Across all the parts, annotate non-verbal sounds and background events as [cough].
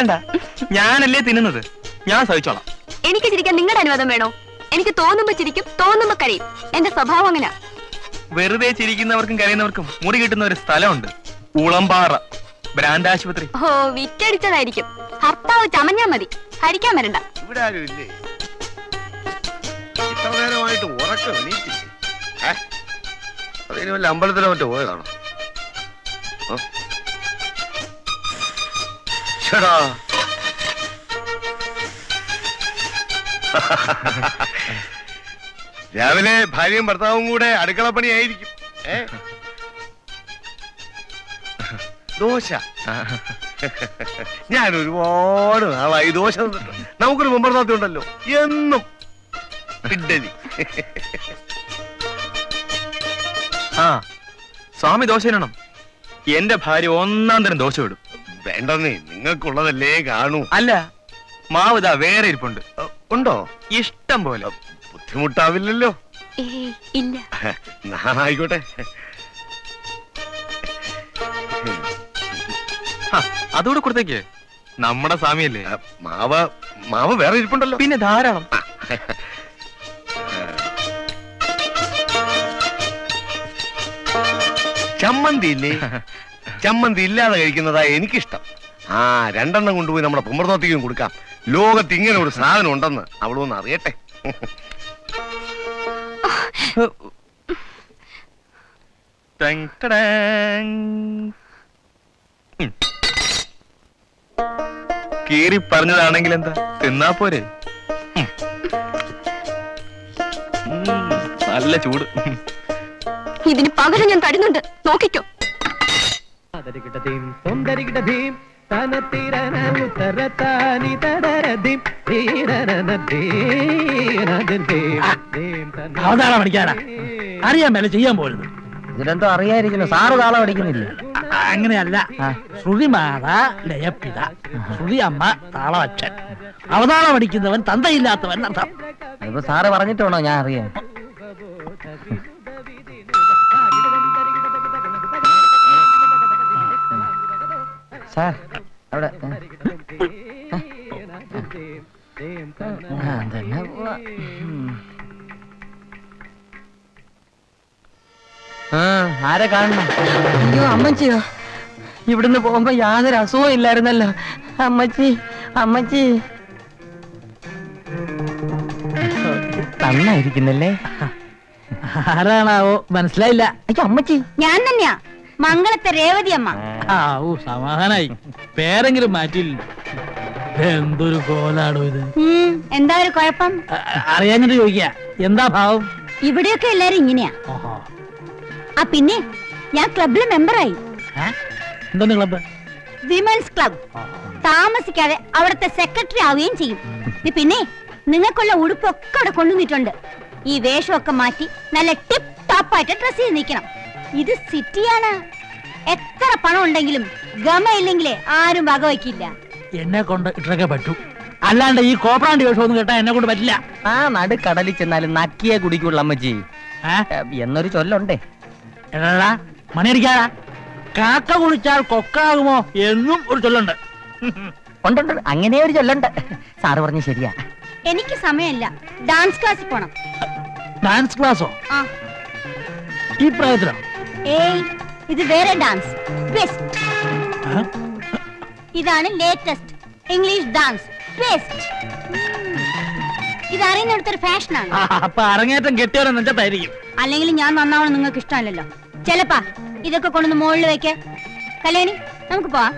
ചിരിക്കണ്ട. ഞാനല്ലേ തിന്നുന്നത്? ഞാൻ സഹിച്ചോളാം. എനിക്ക് ചിരിക്കാൻ നിങ്ങളുടെ അനുവാദം വേണോ? എനിക്ക് തോന്നുമ്പോ ചിരിക്കും തോന്നുമ്പോ കരയും. എന്റെ സ്വഭാവം അങ്ങനെ. വെറുതെ ചിരിക്കുന്നവർക്കും കരയുന്നവർക്കും മുറി കിട്ടുന്ന ഒരു സ്ഥലമുണ്ട്. ഉളമ്പാറ. ബ്രാൻഡ് ആശുപത്രി. ഓ വിറ്റടിച്ചതായിരിക്കും. ഭർത്താവ് ചമഞ്ഞാ മതി. ഹരിക്കാൻ വരണ്ട. ഇവിടെ ആരും ഇല്ലേ? ഇത്ര നേരമായിട്ട് ഉറക്കം എണീറ്റില്ലേ? ഏ? അതിന് വല്ല അമ്പലത്തിലോ മറ്റോ പോയതാണോ? ശ്ശെടാ. രാവിലെ ഭാര്യയും ഭർത്താവും കൂടെ അടുക്കളപ്പണിയായിരിക്കും ഏ? ദോശ. ഞാൻ ഒരുപാട് നാളായി ദോശ തിന്നിട്ട്. നമുക്കൊരു മുമ്പർത്താത്തി ഉണ്ടല്ലോ. എന്നും ഇഡ്ഡലി. ആ സ്വാമി ദോശ ഇടണം. എന്റെ ഭാര്യ ഒന്നാം തരം ദോശ ഇടും വേണ്ടെന്നേ നിങ്ങൾക്കുള്ളതല്ലേ കാണൂ. അല്ല മാവ് വേറെ ഇരിപ്പുണ്ട്. ഉണ്ടോ? ഇഷ്ടം പോലെ. ബുദ്ധിമുട്ടാവില്ലല്ലോ. ഇല്ല. ആയിക്കോട്ടെ. അതുകൂടെ കൊടുത്തേക്ക്. നമ്മുടെ സ്വാമിയല്ലേ? മാവ മാവ മാവ് വേറെ ഇരിപ്പുണ്ടല്ലോ. പിന്നെ ധാരാളം. ചമ്മന്തി ഇല്ലേ [laughs] ചമ്മന്തി ഇല്ലാതെ കഴിക്കുന്നതാ എനിക്കിഷ്ടം. ആ രണ്ടെണ്ണം കൊണ്ടുപോയി നമ്മുടെ പുമർത്തോത്തേക്കും കൊടുക്കാം. ലോകത്ത് ഇങ്ങനെ ഒരു സാധനം ഉണ്ടെന്ന് അവളൊന്ന് അറിയട്ടെ. കീറി പറഞ്ഞതാണെങ്കിൽ എന്താ? തിന്നാ പോരെ. നല്ല ചൂട്. ഇതിന് പകരം ഞാൻ തരുന്നുണ്ട്. നോക്കിക്കോ. തരികിടതീം സുന്ദരികിടതീം തനത്തിരന ഉത്തരത്താനി തടരതീം അവതാളം പഠിക്കാനാ അറിയാൻ മേലെ ചെയ്യാൻ പോലും ഇതിലെന്തോ അറിയായിരിക്കുന്നു സാറ് താളം അടിക്കുന്നില്ല? അങ്ങനെയല്ല. ശ്രുതി മാത ലയപ്പിത ശ്രുതി അമ്മ താളവച്ചൻ. അവതാളം അടിക്കുന്നവൻ തന്തയില്ലാത്തവൻ അർത്ഥം ഇപ്പൊ സാറ് പറഞ്ഞിട്ടുണ്ടോ? ഞാൻ അറിയാൻ സാർ അവിടെ ആരെ കാണണം? അയ്യോ അമ്മച്ചിയോ. ഇവിടുന്ന് പോകുമ്പോ യാതൊരു അസുഖവും ഇല്ലായിരുന്നല്ലോ. അമ്മച്ചി അമ്മച്ചി. തന്നായിരിക്കുന്നല്ലേ? ആരാണാവോ? മനസ്സിലായില്ല. അയ്യോ അമ്മച്ചി. ഞാൻ തന്നെയാ. മംഗളത്തെ രേവതി അമ്മ. ഓ സമാധാനായി. പേരെങ്കിലും മാറ്റിയില്ല എന്തൊരു കോലാണോ ഇത്. ഉം, എന്താ ഒരു കുഴപ്പം? അ- അറിയാഞ്ഞിട്ട് ചോദിക്ക. എന്താ ഭാവം? ഇവിടെയൊക്കെ എല്ലാരും ഇങ്ങനെയാ. ഓഹോ. ആ പിന്നെ ഞാൻ ക്ലബിലെ മെമ്പറായി. ഏ? എന്തോന്ന് ക്ലബ്ബ്? Women's club. താമസിക്കാതെ അവിടുത്തെ സെക്രട്ടറി ആവുകയും ചെയ്യും. പിന്നെ നിങ്ങൾക്കുള്ള ഉടുപ്പൊക്കെ അവിടെ കൊണ്ടുവന്നിട്ടുണ്ട്. ഈ വേഷമൊക്കെ മാറ്റി നല്ല ടിപ്പ് ടോപ്പായിട്ട് ഡ്രസ് ചെയ്ത് നിൽക്കണം. ഇത് സിറ്റിയാണ്. എത്ര പണം ഉണ്ടെങ്കിലും ഗമയില്ലെങ്കിലേ ആരും വകവയ്ക്കില്ല. എന്നെ കൊണ്ട് ഇട്ടൊക്കെ പറ്റൂ. അല്ലാണ്ട് ഈ കോപ്രാണ്ടി വേഷമൊന്നും കേട്ടാ എന്നെ കൊണ്ട് പറ്റില്ല. ആ നടുക്കടലിൽ ചെന്നാലും നക്കിയെ കുടിക്കുള്ള അമ്മച്ചി. എന്നൊരു ചൊല്ലുണ്ടേ. എടാ മണിയടിക്കാടാ കാക്ക കുളിച്ചാൽ കൊക്കാകുമോ എന്നും ഒരു ചൊല്ലുണ്ട്. ഉണ്ടുണ്ട് അങ്ങനെ ഒരു ചൊല്ലുണ്ട്. സാറ് പറഞ്ഞു ശരിയാ. എനിക്ക് സമയമില്ല. ഡാൻസ് ക്ലാസ്സിൽ പോണം. ഡാൻസ് ക്ലാസ്സോ? ഈ പ്രായത്തിലോ? ഏയ് ഇത് വേറെ ഡാൻസ് ബെസ്റ്റ് ഇതാണ് ലേറ്റസ്റ്റ് ഇംഗ്ലീഷ് ഡാൻസ് ബെസ്റ്റ് ഇത് അറിയുന്നിടത്തൊരു ഫാഷനാണ് അപ്പൊ അരങ്ങേറ്റം കെട്ടിയവരെ നെഞ്ചത്തായിരിക്കും അല്ലെങ്കിൽ ഞാൻ നന്നാവണം നിങ്ങൾക്ക് ഇഷ്ടമല്ലല്ലോ. ചെലപ്പാ ഇതൊക്കെ കൊണ്ടൊന്ന് മുകളിൽ വെക്ക. കല്യാണി നമുക്ക് പോവാം.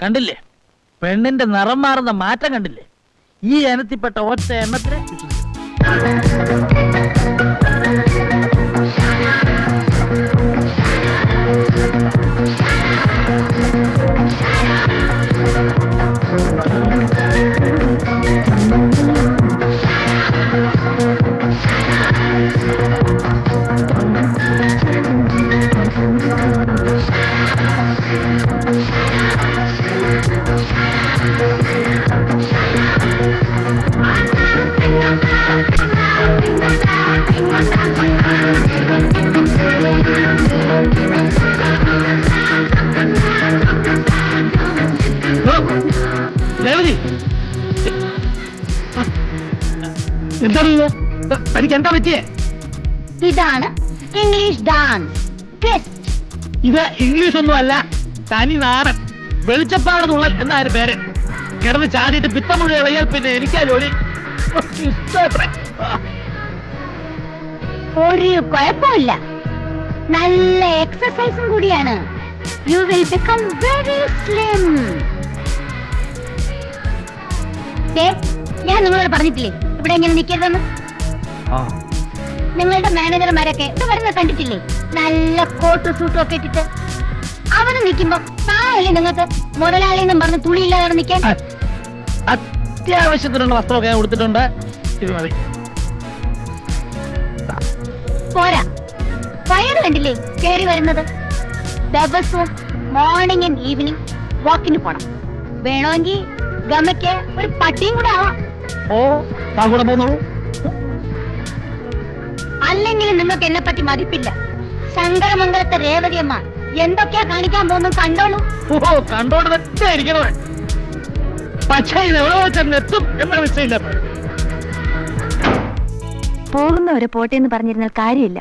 കണ്ടില്ലേ? പെണ്ണിന്റെ നിറം മാറുന്ന മാറ്റം കണ്ടില്ലേ? ഈ ഇനത്തിൽപ്പെട്ട ഒറ്റ എണ്ണത്തിന് എന്താ പറ്റിയേ? ഇതാണ് ഇംഗ്ലീഷ് ഡാൻസ്. ഇത് ഇംഗ്ലീഷ് ഒന്നും അല്ല തനി നാടൻ വെളിച്ചപ്പാട് തുള്ളൽ എന്നായിരുന്നു പേര്? കിടന്ന് ചാടിയിട്ട് പിത്തം മുഴുവൻ ഇളയാൽ പിന്നെ എനിക്കാ ജോലി. ഒരു കുഴപ്പമില്ല. നല്ല എക്സസൈസും കൂടിയാണ്. You will become very slim ഞാൻ നിങ്ങളോട് പറഞ്ഞിട്ടില്ലേ? ഇവിടെ എങ്ങനെ നിൽക്കരുതെന്ന്? നിങ്ങളുടെ മാനേജർമാരൊക്കെ ഇത് വരുന്ന കണ്ടിട്ടില്ലേ? നല്ല കോട്ടും സൂട്ടും ഒക്കെ ഇട്ടിട്ട് അവർ നിൽക്കുമ്പോ താഴെ നിങ്ങൾക്ക് മുതലാളി എന്നും പറഞ്ഞ് തുണിയില്ലാതെ നിൽക്കാൻ. അത്യാവശ്യത്തിനുള്ള വസ്ത്രമൊക്കെ ഞാൻ കൊടുത്തിട്ടുണ്ട് ഇത് മതി. പോരാ. വയറ് കണ്ടില്ലേ? കേറി വരുന്നത്. ദിവസവും മോർണിംഗ് ആൻഡ് ഈവനിങ് വാക്കിന് പോണം. വേണമെങ്കിൽ ഗമയ്ക്ക് ഒരു പട്ടിയും കൂടെ ആവാം. ഓ താങ്കൂടെ കൂടെ പോന്നോളൂ അല്ലെങ്കിൽ നിങ്ങൾക്ക് എന്നെ പറ്റി മതിപ്പില്ല. ശങ്കരമംഗലത്തെ രേവതിയമ്മ എന്തൊക്കെയാ കാണിക്കാൻ പോകുന്നു കണ്ടോളൂ. ഓ കണ്ടോണ്ട് തന്നെ ഇരിക്കണവൻ പക്ഷേ ഇത് എവിടെ വെച്ചാൽ എത്തും എന്ന നിശ്ചയില്ല പോകുന്നവരെ പോട്ടെ എന്ന് പറഞ്ഞിരുന്നാൽ കാര്യമില്ല.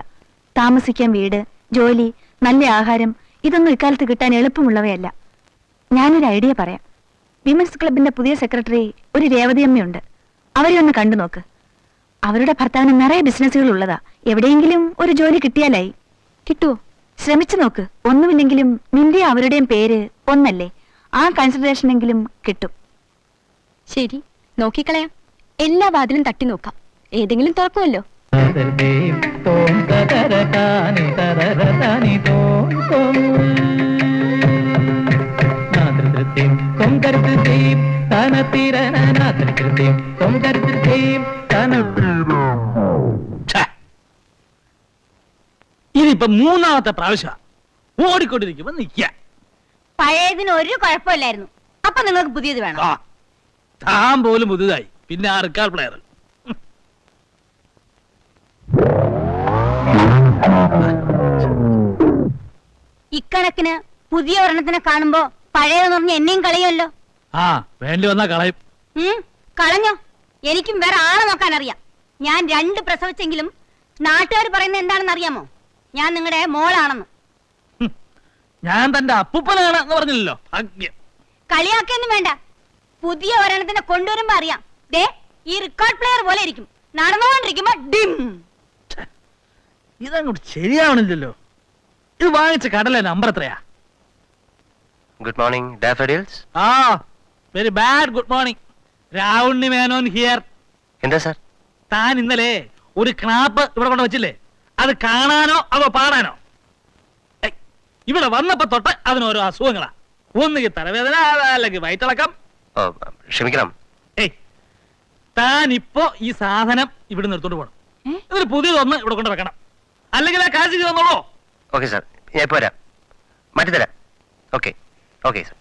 താമസിക്കാൻ വീട് ജോലി നല്ല ആഹാരം ഇതൊന്നും ഇക്കാലത്ത് കിട്ടാൻ എളുപ്പമുള്ളവയല്ല. ഞാനൊരു ഐഡിയ പറയാം. വിമൻസ് ക്ലബിന്റെ പുതിയ സെക്രട്ടറി ഒരു രേവതിയമ്മയുണ്ട് അവരെ ഒന്ന് കണ്ടു നോക്ക് അവരുടെ ഭർത്താവിന് നിറയെ ബിസിനസ്സുകൾ ഉള്ളതാ. എവിടെയെങ്കിലും ഒരു ജോലി കിട്ടിയാലായി. കിട്ടുവോ? ശ്രമിച്ചു നോക്ക്. ഒന്നുമില്ലെങ്കിലും നിന്റെ അവരുടെയും പേര് ഒന്നല്ലേ? ആ കൺസിഡറേഷനെങ്കിലും കിട്ടും. ശരി നോക്കിക്കളയാം. എല്ലാ വാതിലും തട്ടി നോക്കാം. ഏതെങ്കിലും തുറക്കുമല്ലോ. തദർദേം തോം തദരതാനി ഇതിപ്പോ മൂന്നാമത്തെ പ്രാവശ്യ ഓടിക്കൊണ്ടിരിക്കുമ്പോ നിക്ക. പഴയതിന് ഒരു കുഴപ്പമില്ലായിരുന്നു. അപ്പൊ നിങ്ങൾക്ക് പുതിയത് വേണം. ആ താൻ പോലും പുതുതായി പിന്നെ ആ റിക്കാർഡ് പ്ലെയർ. ഇക്കണക്കിന് പുതിയ ഒരെണ്ണത്തിനെ കാണുമ്പോ പഴയതെന്ന് പറഞ്ഞ എന്നെയും കളയുമല്ലോ. ആ വേണ്ടി വന്നാ കളയും. ഉം, കളഞ്ഞോ. എനിക്കും വേറെ ആളെ നോക്കാൻ അറിയാം ഞാൻ രണ്ട് പ്രസവിച്ചെങ്കിലും നാട്ടുകാർ പറയുന്നത് എന്താണെന്ന് അറിയാമോ? ഞാൻ നിങ്ങളുടെ മോളാണെന്ന്. ഞാൻ തന്റെ അപ്പൂപ്പനാണ് എന്ന് പറഞ്ഞില്ലല്ലോ. ഭാഗ്യം. കളിയാക്കൊന്നും വേണ്ട. പുതിയ ഒരെണ്ണത്തിനെ കൊണ്ടുവരുമ്പോ അറിയാം. ദേ ഈ റെക്കോർഡ് പ്ലെയർ പോലെ ഇരിക്കും. നടന്നുകൊണ്ടിരിക്കുമ്പോ ഡിം. ഇതങ്ങോട്ട് ശരിയാവണില്ലല്ലോ. ഇത് വാങ്ങിച്ച കടല നമ്പർ എത്രയാ? ഗുഡ് മോർണിംഗ് ഡാഫഡിൽസ് ആ very bad good morning Ravunni Menon here എന്താ സാർ താൻ ഇന്നലെ ഒരു ക്ലാപ്പ് ഇവിടെ കൊണ്ട് വെച്ചില്ലേ? അത് കാണാനോ അതോ പാടാനോ? ഇവിടെ വന്നപ്പോ തൊട്ട് അതിന് ഓരോ അസുഖങ്ങളാ ഒന്നുകിൽ തലവേദന അല്ലെങ്കിൽ വയറ്റിളക്കം. ഓ ക്ഷമിക്കണം. ഏയ് താൻ ഇപ്പോ ഈ സാധനം ഇവിടെ നിർത്തോണ്ട് പോകണം ഇതൊരു പുതിയതൊന്ന് ഇവിടെ കൊണ്ട് വെക്കണം. അല്ലെങ്കിൽ ആ കാശ് തന്നോളൂ. Okay sir. ഞാൻ ഇപ്പോൾ വരാം. മാറ്റിത്തരാം. Okay okay sir.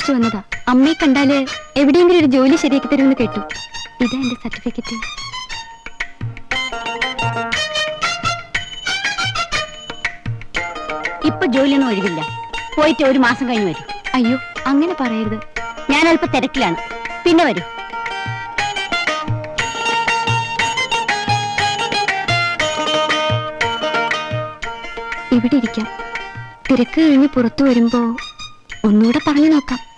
അന്വേഷിച്ചു വന്നതാ. അമ്മയെ കണ്ടാൽ എവിടെയെങ്കിലും ഒരു ജോലി ശരിയാക്കി തരുമെന്ന് കേട്ടു. ഇതാ എന്റെ സർട്ടിഫിക്കറ്റ്. ഇപ്പൊ ജോലിയൊന്നും ഒഴിവില്ല. പോയിട്ട് ഒരു മാസം കഴിഞ്ഞ് വരും. അയ്യോ അങ്ങനെ പറയരുത്. ഞാൻ അല്പ തിരക്കിലാണ്. പിന്നെ വരും. ഇവിടെ ഇരിക്കാം. തിരക്ക് കഴിഞ്ഞ് പുറത്തു വരുമ്പോ ഒന്നുകൂടെ പറഞ്ഞു നോക്കാം.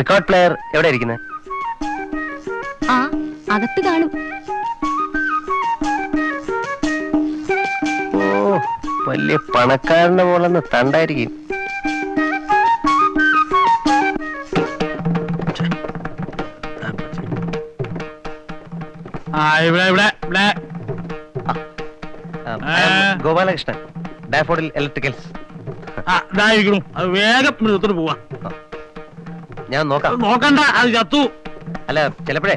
റെക്കോർഡ് പ്ലെയർ എവിടെ ഇരിക്കുന്നത് ആ അകത്ത് കാണും. ഓ വലിയ പണക്കാരന്റെ പോലെ തണ്ടായിരിക്കും. ആ ഇവിടെ ഇവിടെ ഇവിടെ. ആ, I am Gopalakrishnan Daffodil Electricals ആ ഇതായിരിക്കണം അത് വേഗം എടുത്തോട്ട് പോവാ. ഞാൻ നോക്കാം. നോക്കണ്ട അത് ചത്തു. അല്ല ചിലപ്പോഴേ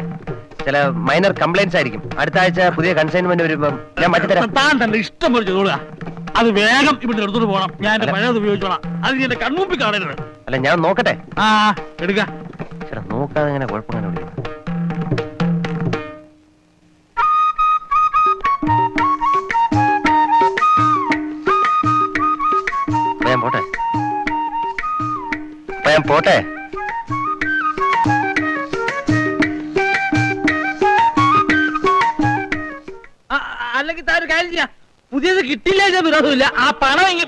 ചില മൈനർ കംപ്ലൈന്റ്സ് ആയിരിക്കും. അടുത്ത ആഴ്ച പുതിയ കൺസൈൻമെന്റ് വരുമ്പോ ഞാൻ മാറ്റിത്തരാം താൻ തന്നെ ഇഷ്ടം പോലെ ചെയ്തോളുക. അത് വേഗം ഇവിടെ എടുത്തോട്ട് പോകണം ഞാൻ എന്റെ പഴയത് ഉപയോഗിച്ചോളാം. അത് നീ എന്റെ കൺമുമ്പിൽ കാണരുത്. അല്ല ഞാൻ നോക്കട്ടെ. ആ എടുക്ക. ചേട്ടാ നോക്കാതെ ഇങ്ങനെ വിളിക്കുന്നത് ഞാൻ പോട്ടെ. ഞാൻ പോട്ടെ. അല്ലെങ്കിൽ ഒരു കാര്യം ചെയ്യാം. പുതിയത് കിട്ടില്ല എന്ന വിരോധമില്ല. ആ പണം എങ്കിൽ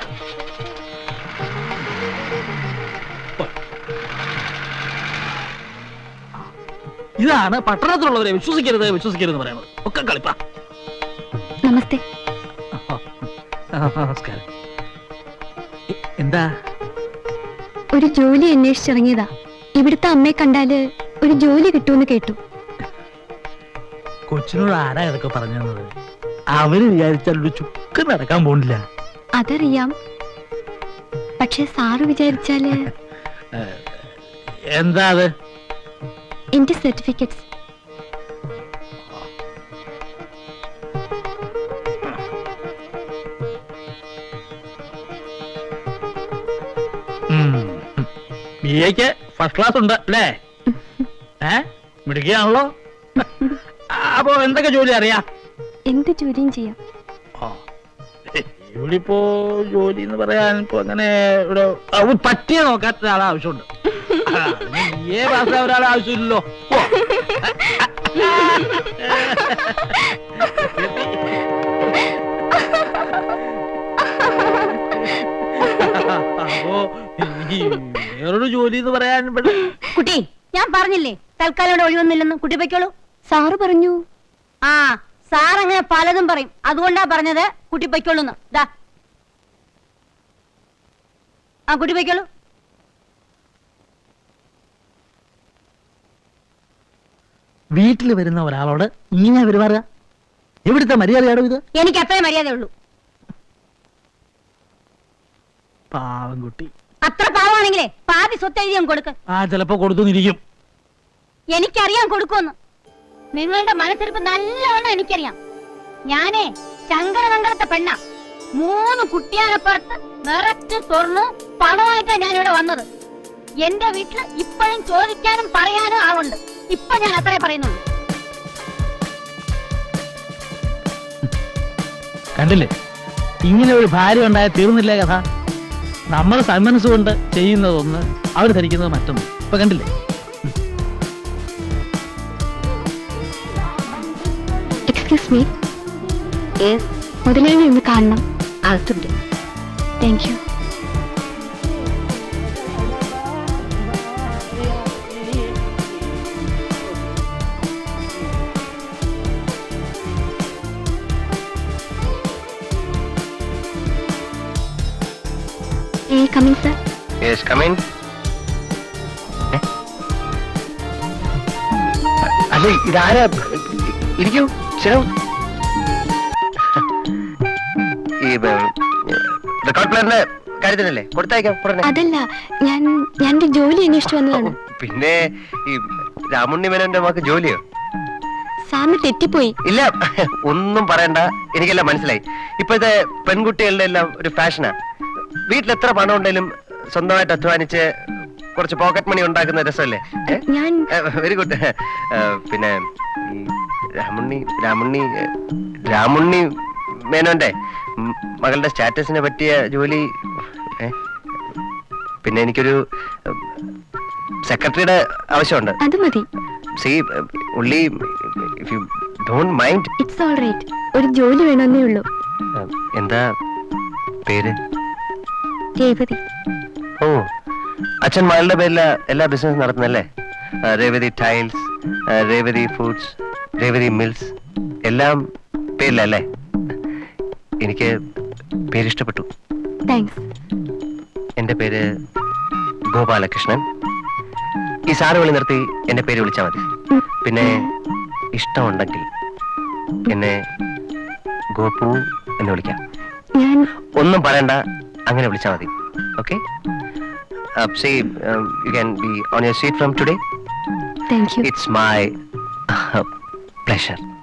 ഇതാണ് പട്ടണത്തിലുള്ളവരെ വിശ്വസിക്കരുത് വിശ്വസിക്കരുത് പറയുന്നത്. ഒക്കെ കളിപ്പാ. നമസ്തേ. നമസ്കാരം. എന്താ? ഒരു ജോലി അന്വേഷിച്ചിറങ്ങിയതാ. ഇവിടുത്തെ അമ്മയെ കണ്ടാൽ ഒരു ജോലി കിട്ടുമെന്ന് കേട്ടു. കൊച്ചിനോട് ആരാ ഇതൊക്കെ പറഞ്ഞു തന്നത് അവർ വിചാരിച്ചാൽ ഒരു ചുക്ക് നടക്കാൻ പോണില്ല. അതറിയാം. പക്ഷെ സാറ് വിചാരിച്ചാൽ എന്താ അത്? എന്റെ സർട്ടിഫിക്കറ്റ്സ്. ബി എക്ക് ഫസ്റ്റ് ക്ലാസ് ഉണ്ട് അല്ലേ? [laughs] ഏ മിടുക്കിയാണല്ലോ? അപ്പോ എന്തൊക്കെ ജോലി അറിയാം? എന്ത് ജോലിയും ചെയ്യാം. ആ. ഇവിടെ ഇപ്പോ ജോലി എന്ന് പറയാൻ ഇപ്പൊ അങ്ങനെ ഇവിടെ പറ്റിയ നോക്കാത്ത ഒരാളെ ആവശ്യമുണ്ട്. എ പാസ് ഒരാളെ ആവശ്യമില്ലല്ലോ. അപ്പോ വേറൊരു ജോലി എന്ന് പറയാൻ കുട്ടി ഞാൻ പറഞ്ഞില്ലേ തൽക്കാലം ഇവിടെ ഒഴിവൊന്നുമില്ലെന്ന് കുട്ടി പൊയ്ക്കോളൂ. സാറ് പറഞ്ഞു. ആ സാർ അങ്ങനെ പലതും പറയും. അതുകൊണ്ടാ പറഞ്ഞത് കുട്ടി പൊയ്ക്കോളൂന്ന് ദാ. ആ കുട്ടി പൊയ്ക്കോളൂ വീട്ടിൽ വരുന്ന ഒരാളോട് ഇങ്ങനെ പെരുമാറുക? എവിടുത്തെ മര്യാദയാണോ ഇത്? എനിക്ക് അത്രേ മര്യാദയുള്ളൂ. പാവം കുട്ടി. അത്ര പാവമാണെങ്കിലേ പാതി സ്വത്ത് എഴുതി ഞാൻ കൊടുക്ക്. ആ ചിലപ്പോ കൊടുത്തുനിരിക്കും എനിക്കറിയാൻ കൊടുക്കുമെന്ന്. നിങ്ങളുടെ മനസ്സിരിപ്പ് നല്ലോണം എനിക്കറിയാം. ഞാനേ ശങ്കരനങ്കരത്തെ പെണ്ണ. മൂന്ന് കുട്ടിയാനപ്പുറത്ത് നിറച്ച് തുറന്ന് ഞാൻ ഇവിടെ വന്നത്. എന്റെ വീട്ടിൽ ഇപ്പോഴും ചോദിക്കാനും പറയാനും ആളുണ്ട്. ഇപ്പൊ ഞാൻ അത്രേ പറയുന്നുള്ളൂ. കണ്ടില്ലേ? ഇങ്ങനെ ഒരു ഭാര്യ ഉണ്ടായ തീർന്നില്ലേ കഥ. നമ്മൾ സന്മനസ്സുകൊണ്ട് ചെയ്യുന്നതൊന്ന് അവർ ധരിക്കുന്നത് മറ്റൊന്ന്. ഇപ്പൊ കണ്ടില്ലേ? എക്സ്ക്യൂസ് മീ മുതലാളി ഒന്ന് കാണണം. അകത്തുണ്ട് thank you coming sir yes come in അല്ല ഇതാരാ? ഇരിക്കൂ. റെക്കോർഡ് പ്ലാനിന്റെ കാര്യത്തിനല്ലേ? കൊടുത്തയക്കാം ഉടനെ അതല്ല ഞാൻ ഞാൻ എന്റെ ജോലി അന്വേഷിച്ചു വന്നതാണ്. പിന്നെ ഈ രാമുണ്ണി മേനോന്റെ മാക്ക് ജോലിയോ? സാറിന് തെറ്റിപ്പോയി. ഇല്ല ഒന്നും പറയണ്ട. എനിക്കെല്ലാം മനസ്സിലായി. ഇപ്പോഴത്തെ പെൺകുട്ടികളുടെ എല്ലാം ഒരു ഫാഷനാ. വീട്ടിൽ എത്ര പണം ഉണ്ടെങ്കിലും സ്വന്തമായിട്ട് അധ്വാനിച്ച് കുറച്ച് പോക്കറ്റ് മണി ഉണ്ടാക്കുന്ന രസമല്ലേ? ഞാൻ വെരി ഗുഡ് പിന്നെ ഈ രാമുണ്ണി രാമുണ്ണി രാമുണ്ണി മേനോന്റെ മകളുടെ സ്റ്റാറ്റസിനെ പറ്റിയ ജോലി പിന്നെ എനിക്കൊരു സെക്രട്ടറിയുടെ ആവശ്യമുണ്ട്. അത് മതി. സി ഉള്ളി if you don't mind it's all right ഒരു ജോലി വേണമെന്നേ ഉള്ളൂ. എന്താ പേര്? രേവതി. ഓ അച്ഛൻ മകളുടെ പേരില എല്ലാ business നടത്തുന്നല്ലേ Revathi Tiles Revathi Foods Revathi Mills. എല്ലാം പേരിലല്ലേ? എനിക്ക് പേരിഷ്ടപ്പെട്ടു. താങ്ക്സ്. എന്റെ പേര് ഗോപാലകൃഷ്ണൻ. ഈ സാറ് വിളി നിർത്തി എന്റെ പേര് വിളിച്ചാൽ മതി. പിന്നെ ഇഷ്ടമുണ്ടെങ്കിൽ എന്നെ ഗോപു എന്ന് വിളിക്കാം. ഒന്നും പറയണ്ട അങ്ങനെ വിളിച്ചാൽ മതി. Okay? Say you can be on your seat from today it's my pleasure.